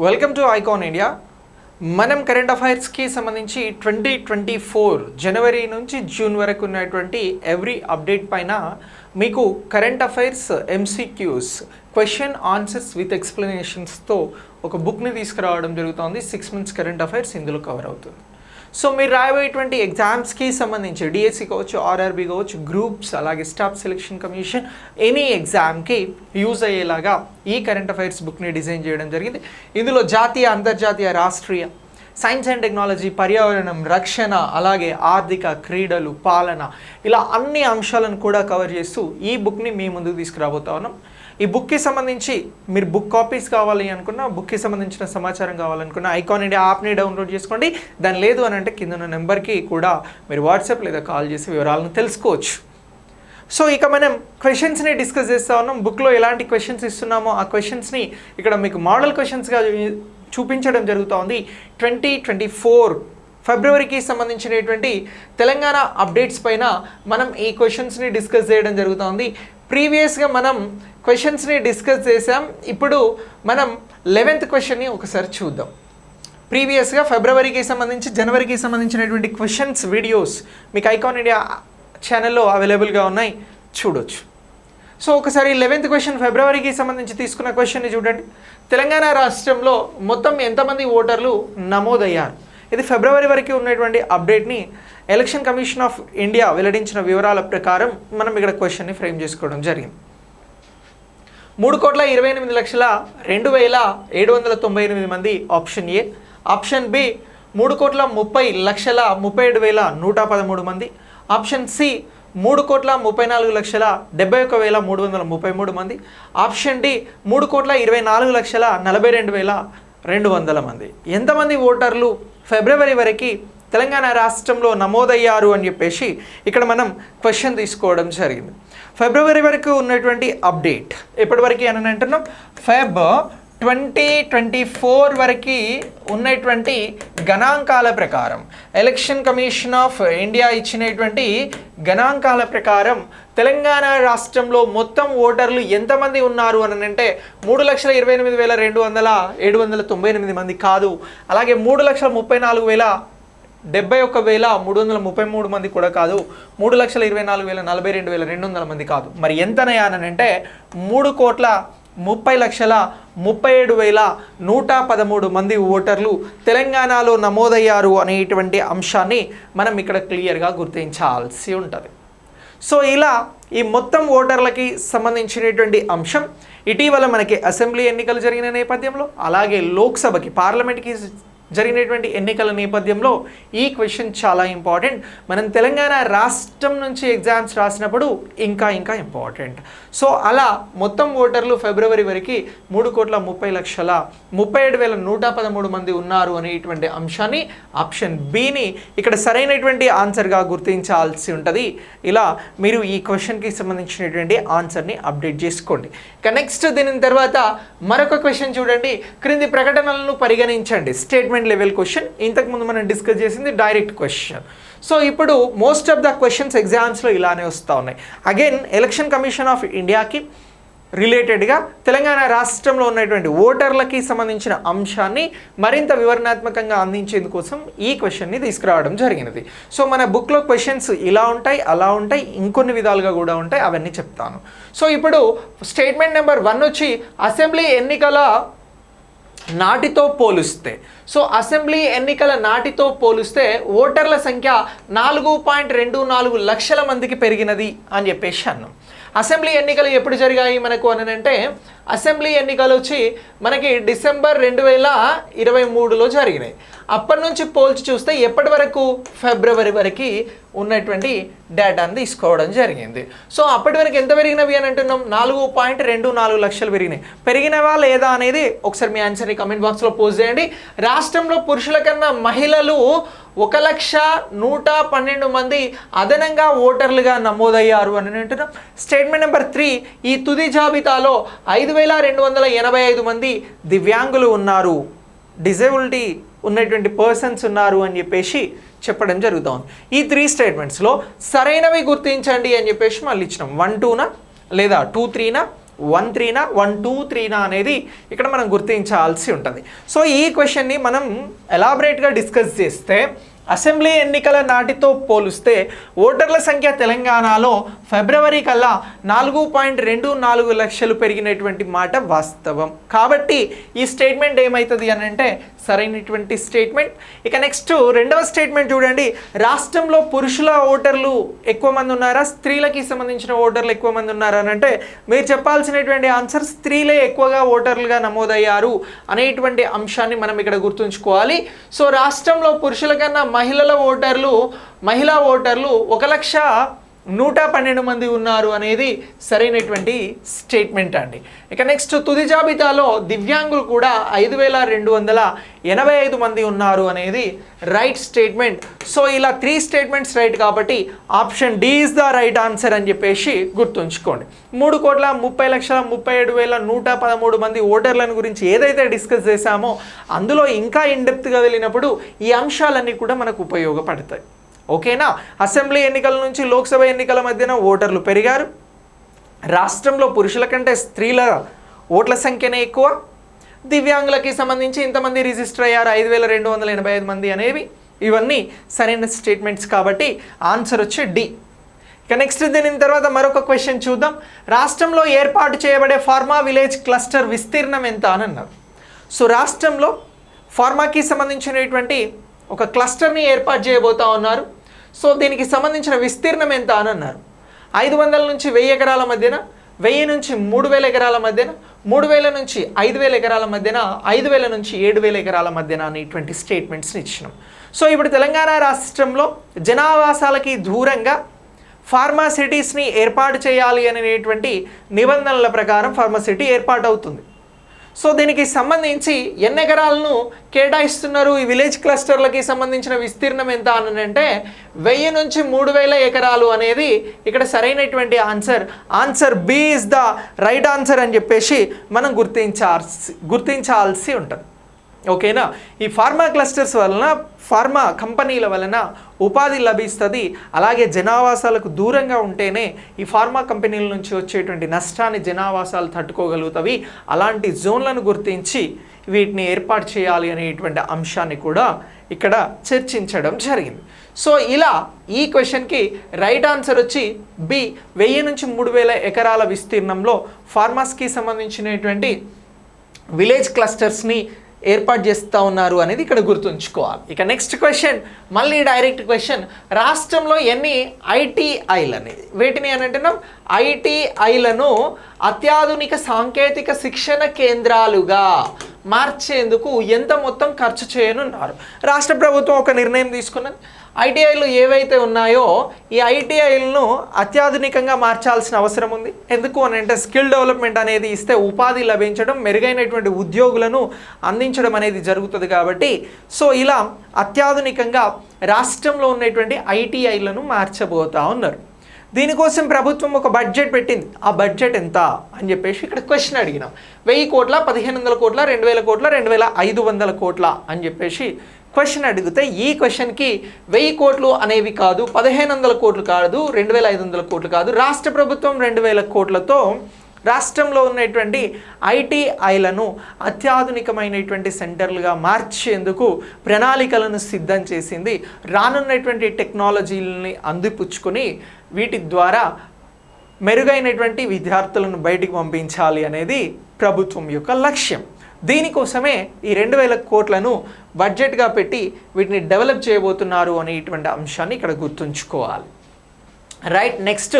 Welcome to Icon India మనం current అఫైర్స్కి సంబంధించి ట్వంటీ ట్వంటీ ఫోర్ జనవరి నుంచి జూన్ వరకు ఉన్నటువంటి ఎవ్రీ అప్డేట్ పైన మీకు current affairs MCQs question answers with ఎక్స్ప్లెనేషన్స్తో ఒక బుక్ని తీసుకురావడం జరుగుతుంది. సిక్స్ మంత్స్ కరెంట్ అఫైర్స్ ఇందులో కవర్ అవుతుంది. సో మీరు రాబోయేటువంటి ఎగ్జామ్స్కి సంబంధించి డిఎస్సి కావచ్చు ఆర్ఆర్బి కావచ్చు గ్రూప్స్ అలాగే స్టాఫ్ సెలెక్షన్ కమిషన్ ఎనీ ఎగ్జామ్కి యూజ్ అయ్యేలాగా ఈ కరెంట్ అఫైర్స్ బుక్ని డిజైన్ చేయడం జరిగింది. ఇందులో జాతీయ అంతర్జాతీయ రాష్ట్రీయ సైన్స్ అండ్ టెక్నాలజీ పర్యావరణం రక్షణ అలాగే ఆర్థిక క్రీడలు పాలన ఇలా అన్ని అంశాలను కూడా కవర్ చేస్తూ ఈ బుక్ని మీ ముందుకు తీసుకురాబోతా ఉన్నాం. ఈ బుక్కి సంబంధించి మీరు బుక్ కాపీస్ కావాలి అనుకున్నా బుక్కి సంబంధించిన సమాచారం కావాలనుకున్నా ఐకాన్ ఇండియా యాప్ని డౌన్లోడ్ చేసుకోండి. దాని లేదు అని అంటే కింద ఉన్న నెంబర్కి కూడా మీరు వాట్సాప్ లేదా కాల్ చేసి వివరాలను తెలుసుకోవచ్చు. సో ఇక మనం క్వశ్చన్స్ని డిస్కస్ చేస్తా ఉన్నాం. బుక్లో ఎలాంటి క్వశ్చన్స్ ఇస్తున్నామో ఆ క్వశ్చన్స్ని ఇక్కడ మీకు మోడల్ క్వశ్చన్స్గా చూపించడం జరుగుతోంది. ట్వంటీ ట్వంటీ ఫోర్ ఫిబ్రవరికి సంబంధించినటువంటి తెలంగాణ అప్డేట్స్ పైన మనం ఈ క్వశ్చన్స్ని డిస్కస్ చేయడం జరుగుతోంది. ప్రీవియస్గా మనం క్వశ్చన్స్ని డిస్కస్ చేసాం ఇప్పుడు మనం లెవెన్త్ క్వశ్చన్ని ఒకసారి చూద్దాం. ప్రీవియస్గా ఫిబ్రవరికి సంబంధించి జనవరికి సంబంధించినటువంటి క్వశ్చన్స్ వీడియోస్ మీకు ఐకాన్ ఇండియా ఛానల్లో అవైలబుల్గా ఉన్నాయి. చూడొచ్చు. సో ఒకసారి లెవెన్త్ క్వశ్చన్ ఫిబ్రవరికి సంబంధించి తీసుకున్న క్వశ్చన్ని చూడండి. తెలంగాణ రాష్ట్రంలో మొత్తం ఎంతమంది ఓటర్లు నమోదయ్యారు? ఇది ఫిబ్రవరి వరకు ఉన్నటువంటి అప్డేట్ని ఎలక్షన్ కమిషన్ ఆఫ్ ఇండియా వెల్లడించిన వివరాల ప్రకారం మనం ఇక్కడ క్వశ్చన్ని ఫ్రేమ్ చేసుకోవడం జరిగింది. మూడు కోట్ల ఇరవై ఎనిమిది లక్షల రెండు వేల ఏడు వందల తొంభై ఎనిమిది మంది ఆప్షన్ ఏ. ఆప్షన్ బి మూడు కోట్ల ముప్పై లక్షల ముప్పై ఏడు వేల నూట పదమూడు మంది. ఆప్షన్ సి మూడు కోట్ల ముప్పై నాలుగు లక్షల డెబ్బై ఒక వేల మూడు వందల ముప్పై మూడు మంది. ఆప్షన్ డి మూడు కోట్ల ఇరవై నాలుగు లక్షల నలభై రెండు వేల రెండు వందల మంది. ఎంతమంది ఓటర్లు ఫిబ్రవరి వరకు తెలంగాణ రాష్ట్రంలో నమోదయ్యారు అని చెప్పేసి ఇక్కడ మనం క్వశ్చన్ తీసుకోవడం జరిగింది. ఫిబ్రవరి వరకు ఉన్నటువంటి అప్డేట్ ఎప్పటివరకు అని అంటున్నాం? ఫెబ్ ట్వంటీ ట్వంటీ ఫోర్ వరకు ఉన్నటువంటి గణాంకాల ప్రకారం ఎలక్షన్ కమిషన్ ఆఫ్ ఇండియా ఇచ్చినటువంటి గణాంకాల ప్రకారం తెలంగాణ రాష్ట్రంలో మొత్తం ఓటర్లు ఎంతమంది ఉన్నారు అని అంటే మూడు లక్షల ఇరవై ఎనిమిది వేల రెండు వందల ఏడు వందల తొంభై ఎనిమిది మంది కాదు. అలాగే మూడు లక్షల ముప్పై నాలుగు వేల డెబ్బై ఒక్క వేల మూడు వందల ముప్పై మూడు మంది కూడా కాదు. మూడు లక్షల ఇరవై నాలుగు వేల నలభై రెండు వేల రెండు వందల మంది కాదు. మరి ఎంతనయా మూడు కోట్ల ముప్పై లక్షల ముప్పై ఏడు వేల నూట పదమూడు మంది ఓటర్లు తెలంగాణలో నమోదయ్యారు అనేటువంటి అంశాన్ని మనం ఇక్కడ క్లియర్గా గుర్తించాల్సి ఉంటుంది. సో ఇలా ఈ మొత్తం ఓటర్లకి సంబంధించినటువంటి అంశం ఇటీవల మనకి అసెంబ్లీ ఎన్నికలు జరిగిన నేపథ్యంలో అలాగే లోక్సభకి పార్లమెంట్కి జరిగినటువంటి ఎన్నికల నేపథ్యంలో ఈ క్వశ్చన్ చాలా ఇంపార్టెంట్. మనం తెలంగాణ రాష్ట్రం నుంచి ఎగ్జామ్స్ రాసినప్పుడు ఇంకా ఇంకా ఇంపార్టెంట్. సో అలా మొత్తం ఓటర్లు ఫిబ్రవరి వరకు మూడు కోట్ల ముప్పై లక్షల ముప్పై ఏడు వేల నూట పదమూడు మంది ఉన్నారు అనేటువంటి అంశాన్ని ఆప్షన్ బిని ఇక్కడ సరైనటువంటి ఆన్సర్గా గుర్తించాల్సి ఉంటుంది. ఇలా మీరు ఈ క్వశ్చన్కి సంబంధించినటువంటి ఆన్సర్ని అప్డేట్ చేసుకోండి. ఇక నెక్స్ట్ దీని తర్వాత మరొక క్వశ్చన్ చూడండి. క్రింది ప్రకటనలను పరిగణించండి. స్టేట్మెంట్ లెవెల్ క్వశ్చన్ ఇంతకుముందు మనం డిస్కస్ చేసింది డైరెక్ట్ క్వశ్చన్ సో ఇప్పుడు మోస్ట్ ఆఫ్ ద క్వశ్చన్స్ ఎగ్జామ్స్లో ఇలానే వస్తూ ఉన్నాయి. అగైన్ ఎలక్షన్ కమిషన్ ఆఫ్ ఇండియాకి రిలేటెడ్గా తెలంగాణ రాష్ట్రంలో ఉన్నటువంటి ఓటర్లకి సంబంధించిన అంశాన్ని మరింత వివరణాత్మకంగా అందించేందుకోసం ఈ క్వశ్చన్ని తీసుకురావడం జరిగినది. సో మన బుక్లో క్వశ్చన్స్ ఇలా ఉంటాయి అలా ఉంటాయి ఇంకొన్ని విధాలుగా కూడా ఉంటాయి అవన్నీ చెప్తాను. సో ఇప్పుడు స్టేట్మెంట్ నెంబర్ వన్ వచ్చి అసెంబ్లీ ఎన్నికల నాటితో పోలిస్తే. సో అసెంబ్లీ ఎన్నికల నాటితో పోలిస్తే ఓటర్ల సంఖ్య నాలుగు పాయింట్ రెండు నాలుగు లక్షల మందికి పెరిగినది అని చెప్పేసి అన్నాం. అసెంబ్లీ ఎన్నికలు ఎప్పుడు జరిగాయి మనకు అని అంటే అసెంబ్లీ ఎన్నికలు వచ్చి మనకి డిసెంబర్ రెండు వేల ఇరవై మూడులో జరిగినాయి. అప్పటి నుంచి పోల్చి చూస్తే ఎప్పటి వరకు? ఫిబ్రవరి వరకు ఉన్నటువంటి డేటాను తీసుకోవడం జరిగింది. సో అప్పటి వరకు ఎంత పెరిగినవి అని అంటున్నాం? నాలుగు పాయింట్ రెండు నాలుగు లక్షలు పెరిగినాయి. పెరిగినవా లేదా అనేది ఒకసారి మీ ఆన్సర్ని కమెంట్ బాక్స్లో పోస్ట్ చేయండి. రాష్ట్రంలో పురుషుల కన్నా మహిళలు ఒక లక్ష నూట పన్నెండు మంది అదనంగా ఓటర్లుగా నమోదయ్యారు అని అంటున్నాం. స్టేట్మెంట్ నెంబర్ త్రీ ఈ తుది జాబితాలో ఐదు వేల రెండు వందల ఎనభై ఐదు మంది దివ్యాంగులు ఉన్నారు. డిజేబిలిటీ ఉన్నటువంటి పర్సన్స్ ఉన్నారు అని చెప్పేసి చెప్పడం జరుగుతుంది. ఈ త్రీ స్టేట్మెంట్స్లో సరైనవి గుర్తించండి అని చెప్పేసి మళ్ళీ ఇచ్చినాం. వన్ టూనా లేదా టూ త్రీనా వన్ త్రీనా వన్ టూ త్రీనా అనేది ఇక్కడ మనం గుర్తించాల్సి ఉంటుంది. సో ఈ క్వశ్చన్ని మనం ఎలాబరేట్గా డిస్కస్ చేస్తే అసెంబ్లీ ఎన్నికల నాటితో పోలిస్తే ఓటర్ల సంఖ్య తెలంగాణలో ఫిబ్రవరి కల్లా నాలుగు పాయింట్ రెండు నాలుగు లక్షలు పెరిగినటువంటి మాట వాస్తవం. కాబట్టి ఈ స్టేట్మెంట్ ఏమవుతుంది అని అంటే సరైనటువంటి స్టేట్మెంట్ ఇక నెక్స్ట్ రెండవ స్టేట్మెంట్ చూడండి. రాష్ట్రంలో పురుషుల ఓటర్లు ఎక్కువ మంది ఉన్నారా? స్త్రీలకి సంబంధించిన ఓటర్లు ఎక్కువ మంది ఉన్నారా అని అంటే మీరు చెప్పాల్సినటువంటి ఆన్సర్ స్త్రీలే ఎక్కువగా ఓటర్లుగా నమోదయ్యారు అనేటువంటి అంశాన్ని మనం ఇక్కడ గుర్తుంచుకోవాలి. సో రాష్ట్రంలో పురుషుల కన్నా మహిళల ఓటర్లు మహిళా ఓటర్లు ఒక లక్ష నూట పన్నెండు మంది ఉన్నారు అనేది సరైనటువంటి స్టేట్మెంట్ అండి. ఇక నెక్స్ట్ తుది జాబితాలో దివ్యాంగులు కూడా ఐదు వేల రెండు వందల ఎనభై ఐదు మంది ఉన్నారు అనేది రైట్ స్టేట్మెంట్ సో ఇలా త్రీ స్టేట్మెంట్స్ రైట్ కాబట్టి option D is the right answer అని చెప్పేసి గుర్తుంచుకోండి. మూడు కోట్ల ముప్పై లక్షల ముప్పై ఏడు వేల నూట పదమూడు మంది ఓటర్లను గురించి ఏదైతే డిస్కస్ చేశామో అందులో ఇంకా ఇన్డెప్త్గా వెళ్ళినప్పుడు ఈ అంశాలన్నీ కూడా మనకు ఉపయోగపడతాయి. ఓకేనా? అసెంబ్లీ ఎన్నికల నుంచి లోక్సభ ఎన్నికల మధ్యన ఓటర్లు పెరిగారు. రాష్ట్రంలో పురుషుల కంటే స్త్రీల ఓట్ల సంఖ్యనే ఎక్కువ. దివ్యాంగులకి సంబంధించి ఇంతమంది రిజిస్టర్ అయ్యారు ఐదు వేల రెండు వందల ఎనభై ఐదు మంది అనేవి. ఇవన్నీ సరైన స్టేట్మెంట్స్ కాబట్టి ఆన్సర్ వచ్చి డి. ఇక నెక్స్ట్ దీని తర్వాత మరొక క్వశ్చన్ చూద్దాం. రాష్ట్రంలో ఏర్పాటు చేయబడే ఫార్మా విలేజ్ క్లస్టర్ విస్తీర్ణం ఎంత అని అన్నారు. సో రాష్ట్రంలో ఫార్మాకి సంబంధించినటువంటి ఒక క్లస్టర్ని ఏర్పాటు చేయబోతా ఉన్నారు. సో దీనికి సంబంధించిన విస్తీర్ణం ఎంత అని అన్నారు. ఐదు వందల నుంచి వెయ్యి ఎకరాల మధ్యన వెయ్యి నుంచి మూడు వేల ఎకరాల మధ్యన మూడు వేల నుంచి ఐదు వేల ఎకరాల మధ్యన ఐదు వేల నుంచి ఏడు వేల ఎకరాల మధ్యన అనేటువంటి స్టేట్మెంట్స్ని ఇచ్చినాం. సో ఇప్పుడు తెలంగాణ రాష్ట్రంలో జనావాసాలకి దూరంగా ఫార్మా సిటీస్ని ఏర్పాటు చేయాలి అనేటువంటి నిబంధనల ప్రకారం ఫార్మాసిటీ ఏర్పాటు అవుతుంది. సో దీనికి సంబంధించి ఎన్ని ఎకరాలను కేటాయిస్తున్నారు? ఈ విలేజ్ క్లస్టర్లకి సంబంధించిన విస్తీర్ణం ఎంత అని అంటే వెయ్యి నుంచి మూడు వేల ఎకరాలు అనేది ఇక్కడ సరైనటువంటి answer. Answer B is the right answer అని చెప్పేసి మనం గుర్తించాల్సి గుర్తించాల్సి ఉంటుంది. ఓకేనా? ఈ ఫార్మా క్లస్టర్స్ వలన ఫార్మా కంపెనీల వలన ఉపాధి లభిస్తుంది. అలాగే జనావాసాలకు దూరంగా ఉంటేనే ఈ ఫార్మా కంపెనీల నుంచి వచ్చేటువంటి నష్టాన్ని జనావాసాలు తట్టుకోగలుగుతాయి అలాంటి జోన్లను గుర్తించి వీటిని ఏర్పాటు చేయాలి అనేటువంటి అంశాన్ని కూడా ఇక్కడ చర్చించడం జరిగింది. సో ఇలా ఈ క్వశ్చన్కి రైట్ ఆన్సర్ వచ్చి బి. వెయ్యి నుంచి మూడు వేల ఎకరాల విస్తీర్ణంలో ఫార్మాస్కి సంబంధించినటువంటి విలేజ్ క్లస్టర్స్ని ఏర్పాటు చేస్తూ ఉన్నారు అనేది ఇక్కడ గుర్తుంచుకోవాలి. ఇక నెక్స్ట్ క్వశ్చన్ మళ్ళీ డైరెక్ట్ క్వశ్చన్ రాష్ట్రంలో ఎన్ని ఐటీఐలు అనేది? వేటిని అని అంటున్నాం? ఐటీఐలను అత్యాధునిక సాంకేతిక శిక్షణ కేంద్రాలుగా మార్చేందుకు ఎంత మొత్తం ఖర్చు చేయనున్నారు? రాష్ట్ర ప్రభుత్వం ఒక నిర్ణయం తీసుకున్నది. ఐటీఐలు ఏవైతే ఉన్నాయో ఈ ఐటీఐలను అత్యాధునికంగా మార్చాల్సిన అవసరం ఉంది. ఎందుకు అని అంటే స్కిల్ డెవలప్మెంట్ అనేది ఇస్తే ఉపాధి లభించడం మెరుగైనటువంటి ఉద్యోగులను అందించడం అనేది జరుగుతుంది కాబట్టి సో ఇలా అత్యాధునికంగా రాష్ట్రంలో ఉన్నటువంటి ఐటీఐలను మార్చబోతా ఉన్నారు. దీనికోసం ప్రభుత్వం ఒక బడ్జెట్ పెట్టింది. ఆ బడ్జెట్ ఎంత అని చెప్పేసి ఇక్కడ క్వశ్చన్ అడిగినాం. వెయ్యి కోట్ల పదిహేను వందల కోట్ల రెండు వేల కోట్ల రెండు వేల ఐదు వందల కోట్ల అని చెప్పేసి క్వశ్చన్ అడిగితే ఈ క్వశ్చన్కి వెయ్యి కోట్లు అనేవి కాదు పదిహేను వందల కోట్లు కాదు రెండు వేల ఐదు వందల కోట్లు కాదు రాష్ట్ర ప్రభుత్వం రెండు వేల కోట్లతో రాష్ట్రంలో ఉన్నటువంటి ఐటీఐలను అత్యాధునికమైనటువంటి సెంటర్లుగా మార్చేందుకు ప్రణాళికలను సిద్ధం చేసింది. రానున్నటువంటి టెక్నాలజీలని అందిపుచ్చుకొని వీటి ద్వారా మెరుగైనటువంటి విద్యార్థులను బయటికి పంపించాలి అనేది ప్రభుత్వం యొక్క లక్ష్యం. దీనికోసమే ఈ రెండు వేల కోట్లను బడ్జెట్గా పెట్టి వీటిని డెవలప్ చేయబోతున్నారు అనేటువంటి అంశాన్ని ఇక్కడ గుర్తుంచుకోవాలి. రైట్ నెక్స్ట్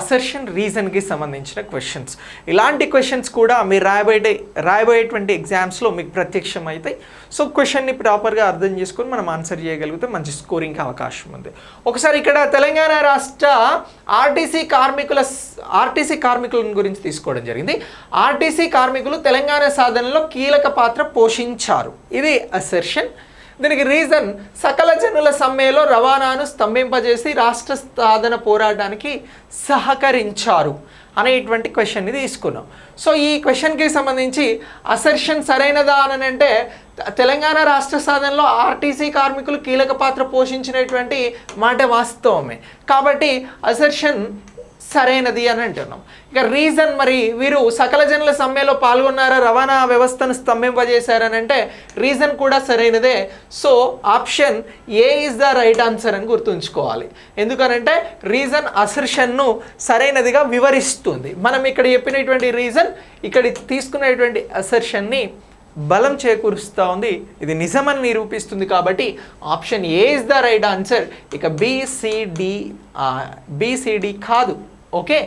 అసర్షన్ రీజన్కి సంబంధించిన క్వశ్చన్స్ ఇలాంటి క్వశ్చన్స్ కూడా మీరు రాయబోయే రాయబోయేటువంటి ఎగ్జామ్స్లో మీకు ప్రత్యక్షం అవుతాయి సో క్వశ్చన్ని ప్రాపర్గా అర్థం చేసుకొని మనం ఆన్సర్ చేయగలిగితే మంచి స్కోరింగ్కి అవకాశం ఉంది. ఒకసారి ఇక్కడ తెలంగాణ రాష్ట్ర ఆర్టీసీ కార్మికుల ఆర్టీసీ కార్మికుల గురించి తీసుకోవడం జరిగింది. ఆర్టీసీ కార్మికులు తెలంగాణ సాధనలో కీలక పాత్ర పోషించారు. ఇది అసర్షన్ దీనికి రీజన్ సకల జనుల సమ్మెలో రవాణాను స్తంభింపజేసి రాష్ట్ర సాధన పోరాటానికి సహకరించారు అనేటువంటి క్వశ్చన్ని తీసుకున్నాం. సో ఈ క్వశ్చన్కి సంబంధించి అసర్షన్ సరైనదా అని అంటే తెలంగాణ రాష్ట్ర సాధనలో ఆర్టీసీ కార్మికులు కీలక పాత్ర పోషించినటువంటి మాట వాస్తవమే. కాబట్టి అసర్షన్ సరైనది అని అంటున్నాం. ఇక రీజన్ మరి వీరు సకల జనుల సమ్మెలో పాల్గొన్నారా? రవాణా వ్యవస్థను స్తంభింపజేశారని అంటే రీజన్ కూడా సరైనదే. So option A is the right answer అని గుర్తుంచుకోవాలి. ఎందుకనంటే రీజన్ అసర్షన్ను సరైనదిగా వివరిస్తుంది. మనం ఇక్కడ చెప్పినటువంటి రీజన్ ఇక్కడ తీసుకునేటువంటి అసర్షన్ని బలం చేకూరుస్తూ ఉంది. ఇది నిజమని నిరూపిస్తుంది కాబట్టి option A is the right answer ఇక బీసీడీ బీసీడీ కాదు. ఓకే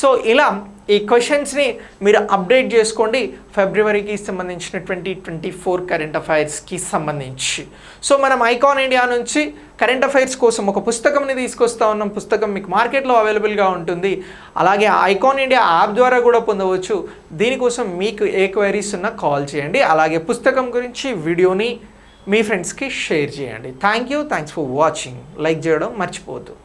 సో ఇలా ఈ క్వశ్చన్స్ని మీరు అప్డేట్ చేసుకోండి. ఫిబ్రవరికి సంబంధించినటువంటి ట్వంటీ ఫోర్ కరెంట్ అఫైర్స్కి సంబంధించి. సో మనం ఐకాన్ ఇండియా నుంచి కరెంట్ అఫైర్స్ కోసం ఒక పుస్తకంని తీసుకొస్తా ఉన్నాం. పుస్తకం మీకు మార్కెట్లో అవైలబుల్గా ఉంటుంది. అలాగే ఐకాన్ ఇండియా యాప్ ద్వారా కూడా పొందవచ్చు. దీనికోసం మీకు ఏ క్వైరీస్ ఉన్నా కాల్ చేయండి. అలాగే పుస్తకం గురించి వీడియోని మీ ఫ్రెండ్స్కి షేర్ చేయండి. Thank you thanks for watching like చేయడం మర్చిపోవద్దు.